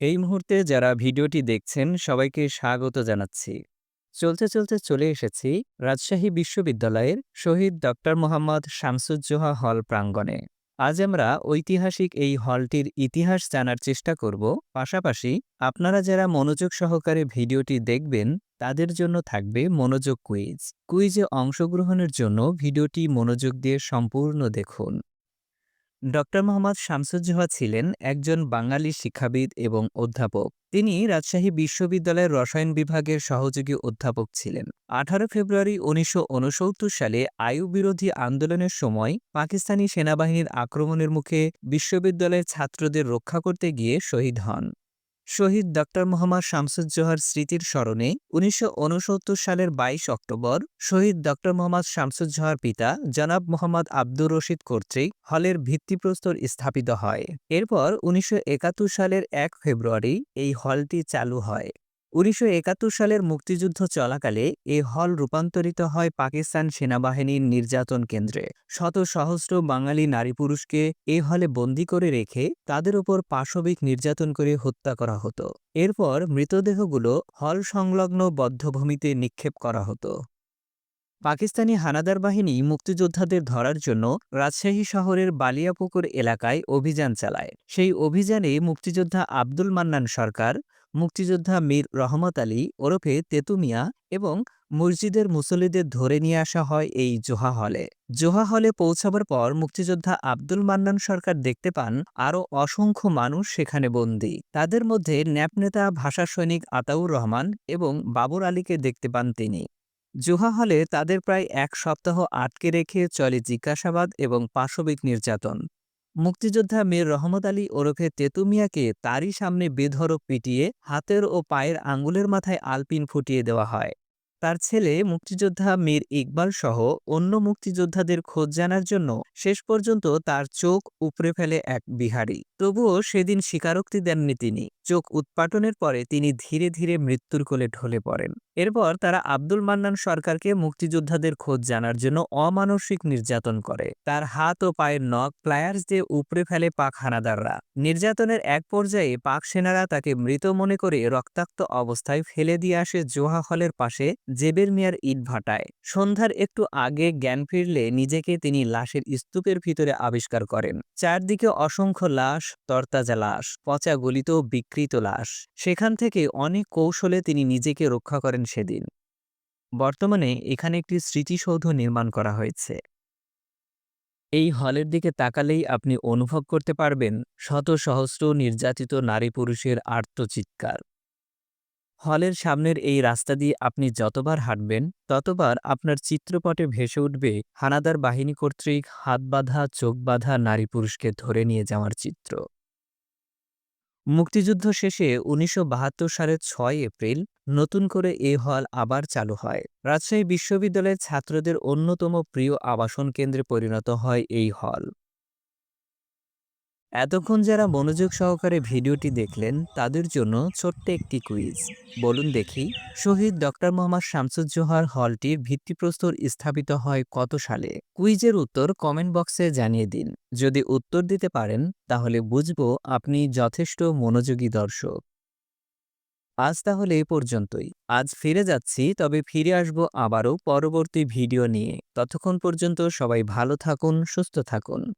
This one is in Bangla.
এই মুহূর্তে যারা ভিডিওটি দেখছেন, সবাইকে স্বাগত জানাচ্ছি। চলতে চলতে চলে এসেছি রাজশাহী বিশ্ববিদ্যালয়ের শহীদ ডক্টর মোহাম্মদ শামসুজ্জোহা হল প্রাঙ্গণে। আজ আমরা ঐতিহাসিক এই হলটির ইতিহাস জানার চেষ্টা করব। পাশাপাশি আপনারা যারা মনোযোগ সহকারে ভিডিওটি দেখবেন, তাদের জন্য থাকবে মনোযোগ কুইজ। কুইজে অংশগ্রহণের জন্য ভিডিওটি মনোযোগ দিয়ে সম্পূর্ণ দেখুন। ডক্টর মোহাম্মদ শামসুজ্জোহা ছিলেন একজন বাঙালি শিক্ষাবিদ এবং অধ্যাপক। তিনি রাজশাহী বিশ্ববিদ্যালয়ের রসায়ন বিভাগের সহযোগী অধ্যাপক ছিলেন। আঠারো ফেব্রুয়ারি উনিশশো ঊনসত্তর সালে আয়ু বিরোধী আন্দোলনের সময় পাকিস্তানি সেনাবাহিনীর আক্রমণের মুখে বিশ্ববিদ্যালয়ের ছাত্রদের রক্ষা করতে গিয়ে শহীদ হন। শহীদ ডক্টর মোহাম্মদ শামসুজ্জোহার স্মৃতির স্মরণে উনিশশো ঊনসত্তর সালের ২২ অক্টোবর শহীদ ডক্টর মোহাম্মদ শামসুজ্জোহার পিতা জনাব মোহাম্মদ আব্দুর রশিদ কর্তৃক হলের ভিত্তিপ্রস্তর স্থাপিত হয়। এরপর উনিশশো একাত্তর সালের এক ফেব্রুয়ারি এই হলটি চালু হয়। উনিশশো একাত্তর সালের মুক্তিযুদ্ধ চলাকালে এ হল রূপান্তরিত হয় পাকিস্তান সেনাবাহিনীর নির্যাতন কেন্দ্রে। শত সহস্র বাঙালি নারী পুরুষকে এ হলে বন্দি করে রেখে তাদের ওপর পাশবিক নির্যাতন করে হত্যা করা হতো। এরপর মৃতদেহগুলো হল সংলগ্ন বদ্ধভূমিতে নিক্ষেপ করা হতো। পাকিস্তানি হানাদার বাহিনী মুক্তিযোদ্ধাদের ধরার জন্য রাজশাহী শহরের বালিয়াপুকুর এলাকায় অভিযান চালায়। সেই অভিযানে মুক্তিযোদ্ধা আব্দুল মান্নান সরকার মুক্তিযোদ্ধা মীর রহমত আলী ওরফে তেতুমিয়া এবং মসজিদের মুসল্লিদের ধরে নিয়ে আসা হয় এই জোহা হলে। জোহা হলে পৌঁছাবার পর মুক্তিযোদ্ধা আব্দুল মান্নান সরকার দেখতে পান আরও অসংখ্য মানুষ সেখানে বন্দী। তাদের মধ্যে ন্যাপনেতা ভাষা সৈনিক আতাউর রহমান এবং বাবর আলীকে দেখতে পান তিনি। জোহা হলে তাদের প্রায় এক সপ্তাহ আটকে রেখে চলে জিজ্ঞাসাবাদ এবং পাশবিক নির্যাতন। মুক্তিযোদ্ধা মীর রহমত আলী ওরফে তেতুমিয়াকে তারই সামনে বেধড়ক পিটিয়ে হাতের ও পায়ের আঙ্গুলের মাথায় আলপিন ফুটিয়ে দেওয়া হয়। তার ছেলে মুক্তিযোদ্ধা মীর ইকবাল সহ অন্য মুক্তিযোদ্ধাদের খোঁজ জানার জন্য শেষ পর্যন্ত তার চোখ উপড়ে ফেলে এক বিহারি। তবুও সেদিন স্বীকারোক্তি দেননি তিনি। চোখ উৎপাটনের পরে তিনি ধীরে ধীরে মৃত্যুর কোলে ঢলে পড়েন। এরপর তারা আব্দুল মান্নান সরকারকে মুক্তিযোদ্ধাদের খোঁজ জানার জন্য অমানসিক নির্যাতন করে। তার হাত ও পায়ের নখ প্লায়ার্স দিয়ে উপড়ে ফেলে পাক হানাদাররা নির্যাতনের এক পর্যায়ে পাক সেনারা তাকে মৃত মনে করে রক্তাক্ত অবস্থায় ফেলে দিয়ে আসে জোহা হলের পাশে জেবের মিয়ার ইট ভাটায়। সন্ধ্যার একটু আগে জ্ঞান ফিরলে নিজেকে তিনি লাশের স্তূপের ভিতরে আবিষ্কার করেন। চারদিকে অসংখ্য লাশ, তরতাজা লাশ, পচা গলিত বিকৃত লাশ। সেখান থেকে অনেক কৌশলে তিনি নিজেকে রক্ষা করেন সেদিন। বর্তমানে এখানে একটি স্মৃতিসৌধ নির্মাণ করা হয়েছে। এই হলের দিকে তাকালেই আপনি অনুভব করতে পারবেন শত সহস্র নির্যাতিত নারী পুরুষের আর্তচিৎকার হলের সামনের এই রাস্তা দিয়ে আপনি যতবার হাঁটবেন, ততবার আপনার চিত্রপটে ভেসে উঠবে হানাদার বাহিনী কর্তৃক হাত বাঁধা, চোখ বাঁধা নারী পুরুষকে ধরে নিয়ে যাওয়ার চিত্র। মুক্তিযুদ্ধ শেষে উনিশশো বাহাত্তর সালের ছয় এপ্রিল নতুন করে এ হল আবার চালু হয়। রাজশাহী বিশ্ববিদ্যালয়ের ছাত্রদের অন্যতম প্রিয় আবাসন কেন্দ্রে পরিণত হয় এই হল। এতক্ষণ যারা মনোযোগ সহকারে ভিডিওটি দেখলেন, তাদের জন্য ছোট্ট একটি কুইজ। বলুন দেখি, শহীদ ডক্টর মোহাম্মদ শামসুজ্জোহার হলটির ভিত্তিপ্রস্তর স্থাপিত হয় কত সালে? কুইজের উত্তর কমেন্ট বক্সে জানিয়ে দিন। যদি উত্তর দিতে পারেন, তাহলে বুঝব আপনি যথেষ্ট মনোযোগী দর্শক। আজ তাহলে এ পর্যন্তই। আজ ফিরে যাচ্ছি, তবে ফিরে আসব আবারও পরবর্তী ভিডিও নিয়ে। ততক্ষণ পর্যন্ত সবাই ভালো থাকুন, সুস্থ থাকুন।